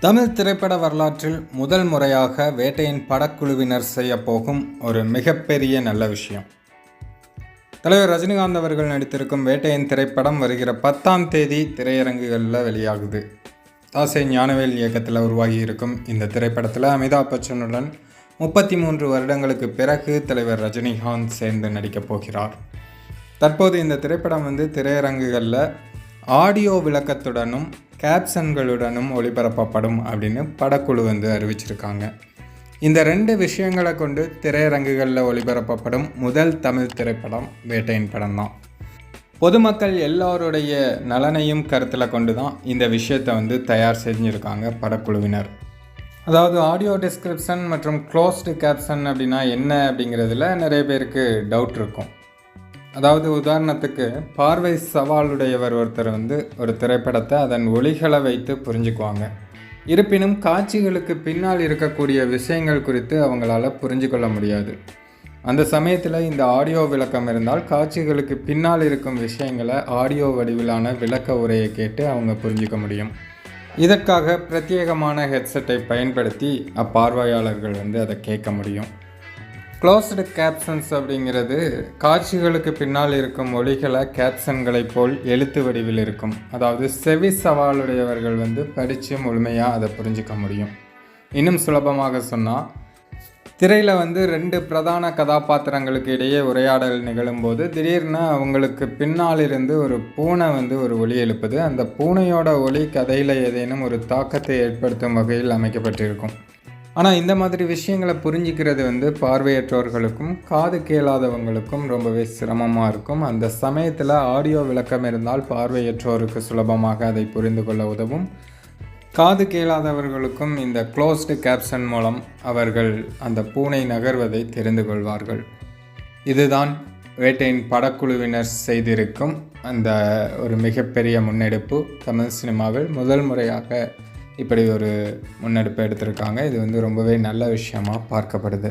தமிழ் திரைப்பட வரலாற்றில் முதல் முறையாக வேட்டையின் படக்குழுவினர் செய்ய போகும் ஒரு மிகப்பெரிய நல்ல விஷயம். தலைவர் ரஜினிகாந்த் அவர்கள் நடித்திருக்கும் வேட்டையின் திரைப்படம் வருகிற பத்தாம் தேதி திரையரங்குகளில் வெளியாகுது. தாசை ஞானவேல் இயக்கத்தில் உருவாகி இருக்கும் இந்த திரைப்படத்தில் அமிதாப் பச்சனுடன் முப்பத்தி மூன்று வருடங்களுக்கு பிறகு தலைவர் ரஜினிகாந்த் சேர்ந்து நடிக்கப் போகிறார். தற்போது இந்த திரைப்படம் வந்து திரையரங்குகளில் ஆடியோ விளக்கத்துடனும் கேப்ஷன்களுடனும் ஒளிபரப்பப்படும் அப்படின்னு படக்குழு வந்து அறிவிச்சிருக்காங்க. இந்த ரெண்டு விஷயங்களை கொண்டு திரையரங்குகளில் ஒளிபரப்பப்படும் முதல் தமிழ் திரைப்படம் வேட்டையின் படம் தான் பொதுமக்கள் எல்லாருடைய நலனையும் கருத்தில் கொண்டு தான் இந்த விஷயத்தை வந்து தயார் செஞ்சுருக்காங்க படக்குழுவினர். அதாவது ஆடியோ டிஸ்கிரிப்ஷன் மற்றும் க்ளோஸ்டு கேப்ஷன் அப்படின்னா என்ன அப்படிங்கிறதுல நிறைய பேருக்கு டவுட் இருக்கும். அதாவது உதாரணத்துக்கு பார்வை சவாலுடையவர் ஒருத்தர் வந்து ஒரு திரைப்படத்தை அதன் ஒளிகளை வைத்து புரிஞ்சுக்குவாங்க. இருப்பினும் காட்சிகளுக்கு பின்னால் இருக்கக்கூடிய விஷயங்கள் குறித்து அவங்களால புரிஞ்சு கொள்ள முடியாது. அந்த சமயத்தில் இந்த ஆடியோ விளக்கம் இருந்தால் காட்சிகளுக்கு பின்னால் இருக்கும் விஷயங்களை ஆடியோ வடிவிலான விளக்க உரையை கேட்டு அவங்க புரிஞ்சிக்க முடியும். இதற்காக பிரத்யேகமான ஹெட்செட்டை பயன்படுத்தி அப்பார்வையாளர்கள் வந்து அதை கேட்க முடியும். க்ளோஸ்டு கேப்ஷன்ஸ் அப்படிங்கிறது காட்சிகளுக்கு பின்னால் இருக்கும் ஒளிகளை கேப்ஷன்களைப் போல் எழுத்து வடிவில் இருக்கும். அதாவது செவி சவாலுடையவர்கள் வந்து படித்து முழுமையாக அதை புரிஞ்சிக்க முடியும். இன்னும் சுலபமாக சொன்னால் திரையில் வந்து ரெண்டு பிரதான கதாபாத்திரங்களுக்கு இடையே உரையாடல் நிகழும்போது திடீர்னு அவங்களுக்கு பின்னால் இருந்து ஒரு பூனை வந்து ஒரு ஒலி எழுப்புது. அந்த பூனையோட ஒலி கதையில் ஏதேனும் ஒரு தாக்கத்தை ஏற்படுத்தும் வகையில் அமைக்கப்பட்டிருக்கும். ஆனால் இந்த மாதிரி விஷயங்களை புரிஞ்சிக்கிறது வந்து பார்வையற்றவர்களுக்கும் காது கேளாதவங்களுக்கும் ரொம்பவே சிரமமாக இருக்கும். அந்த சமயத்தில் ஆடியோ விளக்கம் இருந்தால் பார்வையற்றோருக்கு சுலபமாக அதை புரிந்து கொள்ள உதவும். காது கேளாதவர்களுக்கும் இந்த க்ளோஸ்டு கேப்ஷன் மூலம் அவர்கள் அந்த பூனை நகர்வதை தெரிந்து கொள்வார்கள். இதுதான் வேட்டையின் படக்குழுவினர் செய்திருக்கும் அந்த ஒரு மிகப்பெரிய முன்னெடுப்பு தமிழ் சினிமாவில் முதல் முறையாக இப்படி ஒரு முன்னெடுப்பை எடுத்திருக்காங்க. இது வந்து ரொம்பவே நல்ல விஷயமாக பார்க்கப்படுது.